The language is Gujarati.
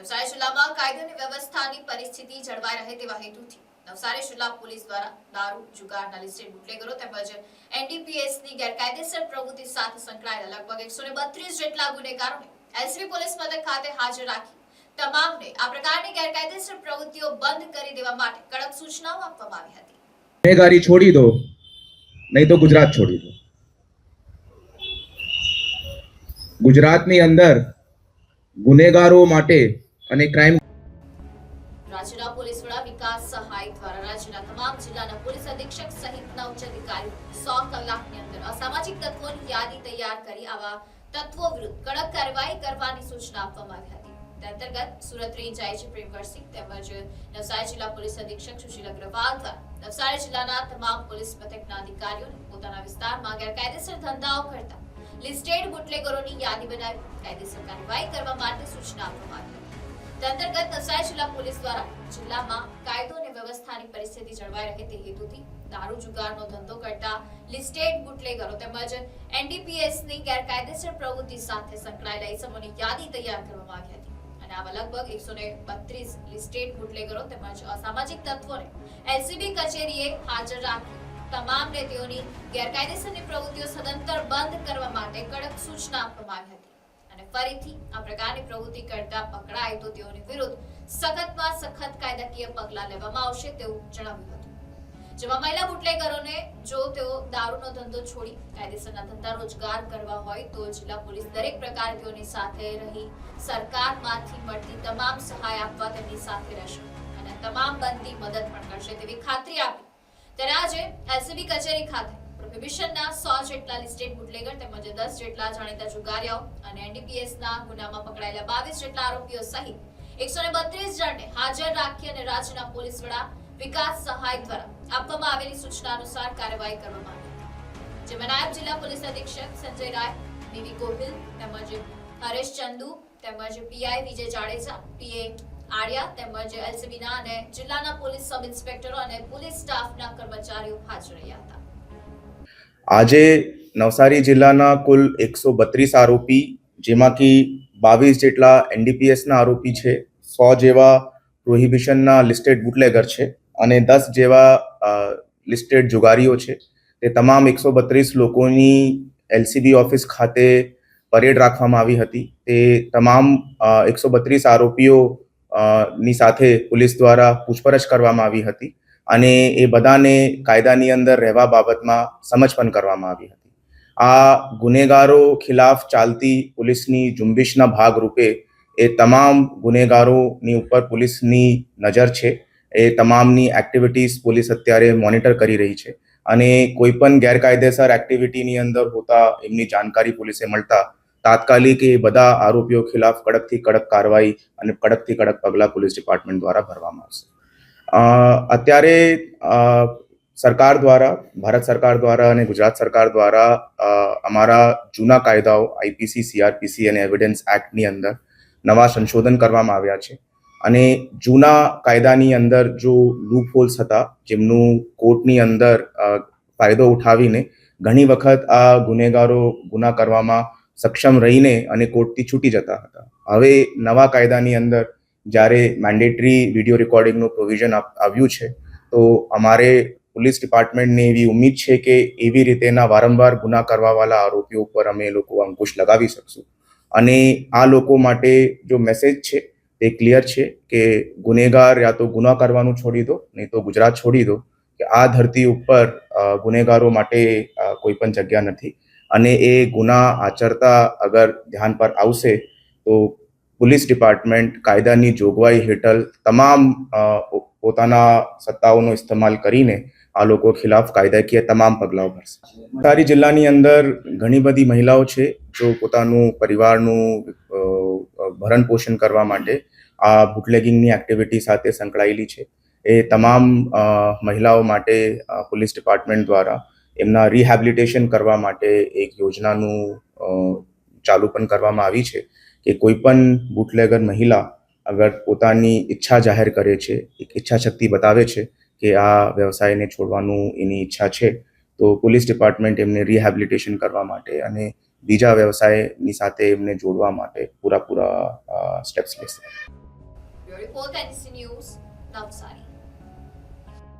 નવસારી જિલ્લામાં કાયદો અને વ્યવસ્થાની પરિસ્થિતિ જળવાઈ રહે તેવા હેતુથી નવસારી જિલ્લા પોલીસ દ્વારા દારૂ, જુગારના લિસ્ટેડ બુટલેગરો તેમજ એનડીપીએસની ગેરકાયદેસર પ્રવૃત્તિ સાથે સંકળાયેલા લગભગ એકસો જેટલા ગુનેગારોને એલસીબી પોલીસ મથક ખાતે હાજર રાખી તમામને આ પ્રકારની ગેરકાયદેસર પ્રવૃત્તિઓ બંધ કરી દેવા માટે કડક સૂચનાઓ આપવામાં આવી હતી. ગુનેગારી છોડી દો, નહીં તો ગુજરાત છોડી દો. ગુજરાતની અંદર ગુનેગારો માટે અને ક્રાઇમ રાજ્યના પોલીસ વડા વિકાસ સહાય દ્વારા રાજ્યના તમામ જિલ્લાના પોલીસ અધિક્ષક સહિતના ઉચ્ચ અધિકારીઓ સો કલાકની અંદર અસામાજિક તત્વોની યાદી તૈયાર કરી આવા તત્વો વિરુદ્ધ કડક કાર્યવાહી કરવાની સૂચના આપવામાં આવી હતી. અંતર્ગત સુરત રેન્જ આઈજી પ્રેમકરસિંહ તેમજ નવસારી જિલ્લા પોલીસ અધિક્ષક સુશીલ અગ્રવાલ દ્વારા નવસારી જિલ્લાના તમામ પોલીસ મથકના અધિકારીઓને પોતાના વિસ્તારમાં ગેરકાયદેસર ધંધાઓ કરતા લિસ્ટેડ બુટલેગરોની યાદી બનાવી કાયદેસર કાર્યવાહી કરવા માટે સૂચના આપવામાં આવી હતી. અંતર્ગત નવસારી જિલ્લા પોલીસ દ્વારા જિલ્લામાં કાયદો અને વ્યવસ્થાની પરિસ્થિતિ જળવાઈ રહે તે હેતુથી દારૂ જુગારનો ધંધો કરતા લિસ્ટેડ બુટલેગરો તેમજ એનડીપીએસની ગેરકાયદેસર પ્રવૃત્તિ સાથે સંકળાયેલા ઇસમોની યાદી તૈયાર કરવામાં આવી હતી. અને આવા લગભગ એકસો બત્રીસ લિસ્ટેડ બુટલેગરો તેમજ અસામાજિક તત્વોને એલસીબી કચેરીએ હાજર રાખી તમામને તેઓની ગેરકાયદેસરની પ્રવૃત્તિઓ સદંતર બંધ કરવા માટે કડક સૂચના આપવામાં આવી હતી. અને ફરીથી આ પ્રકારની પ્રવૃત્તિ કરતા પકડાય તો તેઓની વિરુદ્ધ સખતમાં સખત કાયદાકીય પગલાં લેવામાં આવશે તેવું જણાવ્યું હતું. જેમાં મહિલા બુટલેગરોને જો તેઓ દારૂનો ધંધો છોડી કાયદેસરના ધંધા રોજગાર કરવા હોય તો જિલ્લા પોલીસ દરેક પ્રકારે તેઓની સાથે રહી સરકારમાંથી મળતી તમામ સહાય આપવા તેમની સાથે રહેશે અને તમામ બનતી મદદ પણ કરશે તેવી ખાતરી આપી. ત્યારે આજે એલસીબી કચેરી ખાતે પ્રોહિબિશનના સો જેટલા લિસ્ટેડ બુટલેગર તેમજ દસ જેટલા જાણીતા જુગારીયાઓ અને એનડીપીએસના ગુનામાં પકડાયેલા બાવીસ જેટલા આરોપીઓ સહિત એકસો ને બત્રીસ જણને હાજર રાખી અને રાજ્યના પોલીસ વડા વિકાસ સહાય દ્વારા આપવામાં આવેલી સૂચના અનુસાર કાર્યવાહી કરવામાં આવી જેમાં નાયબ જિલ્લા પોલીસ અધિક્ષક સંજય રાય, ડીવી ગોહિલ તેમજ હરેશ ચંદુ તેમજ પીઆઈ વિજય જાડેજા પીએ આર્યા તેમજ એલસીબીના અને જિલ્લાના પોલીસ સબ ઇન્સ્પેક્ટરો અને પોલીસ સ્ટાફના કર્મચારીઓ હાજર રહ્યા હતા. આજે નવસારી જિલ્લાના કુલ એકસો બત્રીસ આરોપી, જેમાંથી બાવીસ જેટલા એનડીપીએસના આરોપી છે, સો જેવા પ્રોહિબિશનના લિસ્ટેડ બુટલેગર છે અને દસ જેવા લિસ્ટેડ જુગારીઓ છે. તે તમામ એકસો બત્રીસ લોકોની એલસીબી ઓફિસ ખાતે પરેડ રાખવામાં આવી હતી. તે તમામ એકસો બત્રીસ આરોપીઓ ની સાથે પોલીસ દ્વારા પૂછપરછ કરવામાં આવી હતી. અને એ બધાને કાયદાની અંદર રહેવા બાબતમાં સમજ પણ કરવામાં આવી હતી. આ ગુનેગારો ખિલાફ ચાલતી પોલીસની ઝુંબેશના ભાગરૂપે એ તમામ ગુનેગારોની ઉપર પોલીસની નજર છે. એ તમામની એક્ટિવિટીઝ પોલીસ અત્યારે મોનિટર કરી રહી છે. અને કોઈ પણ ગેરકાયદેસર એક્ટિવિટીની અંદર હોતા એમની જાણકારી પોલીસે મળતા તાત્કાલિક એ બધા આરોપીઓ ખિલાફ કડકથી કડક કાર્યવાહી અને કડકથી કડક પગલાં પોલીસ ડિપાર્ટમેન્ટ દ્વારા ભરવામાં આવશે. અત્યારે સરકાર દ્વારા, ભારત સરકાર દ્વારા અને ગુજરાત સરકાર દ્વારા અમારા જૂના કાયદાઓ આઈપીસી સીઆરપીસી અને એવિડન્સ એક્ટની અંદર નવા સંશોધન કરવામાં આવ્યા છે. અને જૂના કાયદાની અંદર જો લૂપ હોલ્સ હતા, જેમનું કોર્ટની અંદર ફાયદો ઉઠાવીને ઘણી વખત આ ગુનેગારો ગુના કરવામાં સક્ષમ રહીને અને કોર્ટથી છૂટી જતા હતા. હવે નવા કાયદાની અંદર જ્યારે મેન્ડેટરી વીડિયો રેકોર્ડિંગનું પ્રોવિઝન આવ્યું છે, તો અમારે પોલીસ ડિપાર્ટમેન્ટને એવી ઉમ્મીદ છે કે એવી રીતેના વારંવાર ગુના કરવાવાળા આરોપીઓ ઉપર અમે લોકો અંકુશ લગાવી શકશું. અને આ લોકો માટે જો મેસેજ છે તે ક્લિયર છે કે ગુનેગાર યા તો ગુના કરવાનું છોડી દો, નહીં તો ગુજરાત છોડી દો, કે આ ધરતી ઉપર ગુનેગારો માટે કોઈ પણ જગ્યા નથી. અને એ ગુના આચરતા અગર ધ્યાન પર આવશે, તો પોલીસ ડિપાર્ટમેન્ટ કાયદાની જોગવાઈ હેઠળ તમામ પોતાના સત્તાઓનો ઇસ્તેમાલ કરીને આ લોકો ખિલાફ કાયદાકીય તમામ પગલાઓ ભરશે. તારી જિલ્લાની અંદર ઘણી બધી મહિલાઓ છે જો પોતાનું પરિવારનું ભરણ પોષણ કરવા માટે આ બુટલેગિંગની એક્ટિવિટી સાથે સંકળાયેલી છે. એ તમામ મહિલાઓ માટે પોલીસ ડિપાર્ટમેન્ટ દ્વારા એમના રિહેબિલિટેશન કરવા માટે એક યોજનાનું ચાલુ પણ કરવામાં આવી છે. કે કોઈ પણ બુટલેગર મહિલા અગર પોતાની ઈચ્છા જાહેર કરે છે, એક ઈચ્છા શક્તિ બતાવે છે કે આ વ્યવસાયને છોડવાનું એની ઈચ્છા છે, તો પોલીસ ડિપાર્ટમેન્ટ એમને રિહેબિલિટેશન કરવા માટે અને બીજા વ્યવસાયની સાથે એમને જોડવા માટે પૂરા પૂરા સ્ટેપ્સ લેશે. Report news Navsari